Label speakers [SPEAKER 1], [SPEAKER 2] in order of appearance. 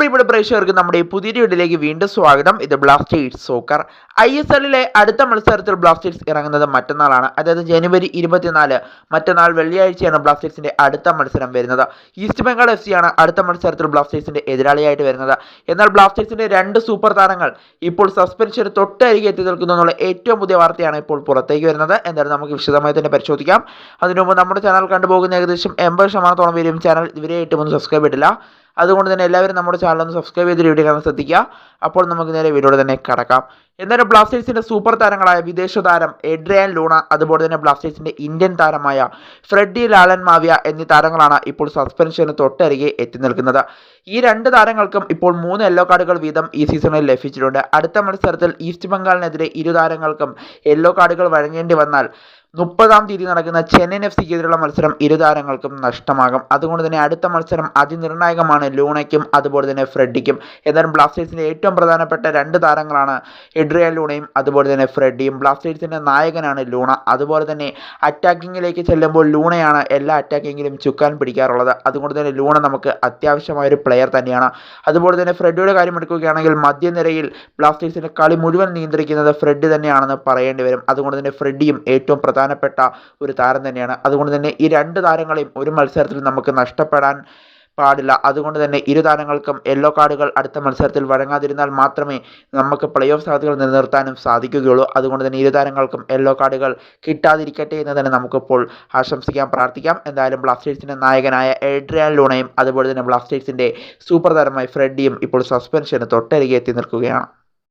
[SPEAKER 1] പ്രിയപ്പെട്ട പ്രേക്ഷകർക്ക് നമ്മുടെ പുതിയ വീഡിയോയിലേക്ക് വീണ്ടും സ്വാഗതം. ഇത് ബ്ലാസ്റ്റേഴ്സ് സോക്കർ ഐ എസ് എല്ലിലെ അടുത്ത മത്സരത്തിൽ ബ്ലാസ്റ്റേഴ്സ് ഇറങ്ങുന്നത് മറ്റന്നാളാണ്. അതായത് ജനുവരി ഇരുപത്തിനാല് മറ്റന്നാൾ വെള്ളിയാഴ്ചയാണ് ബ്ലാസ്റ്റേഴ്സിന്റെ അടുത്ത മത്സരം വരുന്നത്. ഈസ്റ്റ് ബംഗാൾ എഫ് സിയാണ് അടുത്ത മത്സരത്തിൽ ബ്ലാസ്റ്റേഴ്സിന്റെ എതിരാളിയായിട്ട് വരുന്നത്. എന്നാൽ ബ്ലാസ്റ്റേഴ്സിന്റെ രണ്ട് സൂപ്പർ താരങ്ങൾ ഇപ്പോൾ സസ്പെൻഷന് തൊട്ടരികെ എത്തി നിൽക്കുന്നു എന്നുള്ള ഏറ്റവും പുതിയ വാർത്തയാണ് ഇപ്പോൾ പുറത്തേക്ക് വരുന്നത്. എന്തായാലും നമുക്ക് വിശദമായി തന്നെ പരിശോധിക്കാം. അതിനു മുമ്പ് നമ്മുടെ ചാനൽ കണ്ടുപോകുന്ന ഏകദേശം എൺപത് ശതമാനത്തോളം പേരും ചാനൽ ഇവരെ ഒന്നും സബ്സ്ക്രൈബ് ചെയ്തിട്ടില്ല. അതുകൊണ്ട് തന്നെ എല്ലാവരും നമ്മുടെ ചാനൽ ഒന്ന് സബ്സ്ക്രൈബ് ചെയ്ത് വീഡിയോ കാണാൻ ശ്രദ്ധിക്കുക. അപ്പോൾ നമുക്ക് നേരെ വീഡിയോയുടെ തന്നെ കടക്കാം. എന്നാലും ബ്ലാസ്റ്റേഴ്സിന്റെ സൂപ്പർ താരങ്ങളായ വിദേശ താരം എഡ്രിയാൻ ലൂണ അതുപോലെ തന്നെ ബ്ലാസ്റ്റേഴ്സിന്റെ ഇന്ത്യൻ താരമായ ഫ്രെഡി ലാലൻ മാവിയ എന്നീ താരങ്ങളാണ് ഇപ്പോൾ സസ്പെൻഷന് തൊട്ടരികെ എത്തി നിൽക്കുന്നത്. ഈ രണ്ട് താരങ്ങൾക്കും ഇപ്പോൾ മൂന്ന് യെല്ലോ കാർഡുകൾ വീതം ഈ സീസണിൽ ലഭിച്ചിട്ടുണ്ട്. അടുത്ത മത്സരത്തിൽ ഈസ്റ്റ് ബംഗാളിനെതിരെ ഇരു താരങ്ങൾക്കും യെല്ലോ കാർഡുകൾ വഴങ്ങേണ്ടി വന്നാൽ മുപ്പതാം തീയതി നടക്കുന്ന ചെന്നൈയിൻ എഫ് സിക്കെതിരെയുള്ള മത്സരം ഇരു താരങ്ങൾക്കും നഷ്ടമാകും. അതുകൊണ്ട് തന്നെ അടുത്ത മത്സരം അതിനിർണായകമാണ് ലൂണയ്ക്കും അതുപോലെ തന്നെ ഫ്രെഡിക്കും എന്നാലും ബ്ലാസ്റ്റേഴ്സിന്റെ ഏറ്റവും പ്രധാനപ്പെട്ട രണ്ട് താരങ്ങളാണ് എഡ്രിയ ലൂണയും അതുപോലെ തന്നെ ഫ്രെഡിയും. ബ്ലാസ്റ്റേഴ്സിന്റെ നായകനാണ് ലൂണ. അതുപോലെ തന്നെ അറ്റാക്കിങ്ങിലേക്ക് ചെല്ലുമ്പോൾ ലൂണയാണ് എല്ലാ അറ്റാക്കിങ്ങിലും ചുക്കാൻ പിടിക്കാറുള്ളത്. അതുകൊണ്ട് തന്നെ ലൂണ നമുക്ക് അത്യാവശ്യമായ ഒരു പ്ലെയർ തന്നെയാണ്. അതുപോലെ തന്നെ ഫ്രെഡിയുടെ കാര്യം എടുക്കുകയാണെങ്കിൽ മധ്യനിരയിൽ ബ്ലാസ്റ്റേഴ്സിന്റെ കളി മുഴുവൻ നിയന്ത്രിക്കുന്നത് ഫ്രെഡ് തന്നെയാണെന്ന് പറയേണ്ടി വരും. അതുകൊണ്ട് തന്നെ ഫ്രെഡിയും ഏറ്റവും പ്രധാനപ്പെട്ട ഒരു താരം തന്നെയാണ്. അതുകൊണ്ട് തന്നെ ഈ രണ്ട് താരങ്ങളെയും ഒരു മത്സരത്തിൽ നമുക്ക് നഷ്ടപ്പെടാൻ പാടില്ല. അതുകൊണ്ട് തന്നെ ഇരു താരങ്ങൾക്കും യെല്ലോ കാർഡുകൾ അടുത്ത മത്സരത്തിൽ വഴങ്ങാതിരുന്നാൽ മാത്രമേ നമുക്ക് പ്ലേ ഓഫ് സാധ്യതകൾ നിലനിർത്താനും സാധിക്കുകയുള്ളൂ. അതുകൊണ്ട് തന്നെ ഇരു താരങ്ങൾക്കും യെല്ലോ കാർഡുകൾ കിട്ടാതിരിക്കട്ടെ എന്ന് തന്നെ നമുക്കിപ്പോൾ ആശംസിക്കാം പ്രാർത്ഥിക്കാം. എന്തായാലും ബ്ലാസ്റ്റേഴ്സിന്റെ നായകനായ എഡ്രിയാൻ ലൂണയും അതുപോലെ തന്നെ ബ്ലാസ്റ്റേഴ്സിന്റെ സൂപ്പർ താരമായ ഫ്രെഡിയും ഇപ്പോൾ സസ്പെൻഷന് തൊട്ടരികെ എത്തി നിൽക്കുകയാണ്.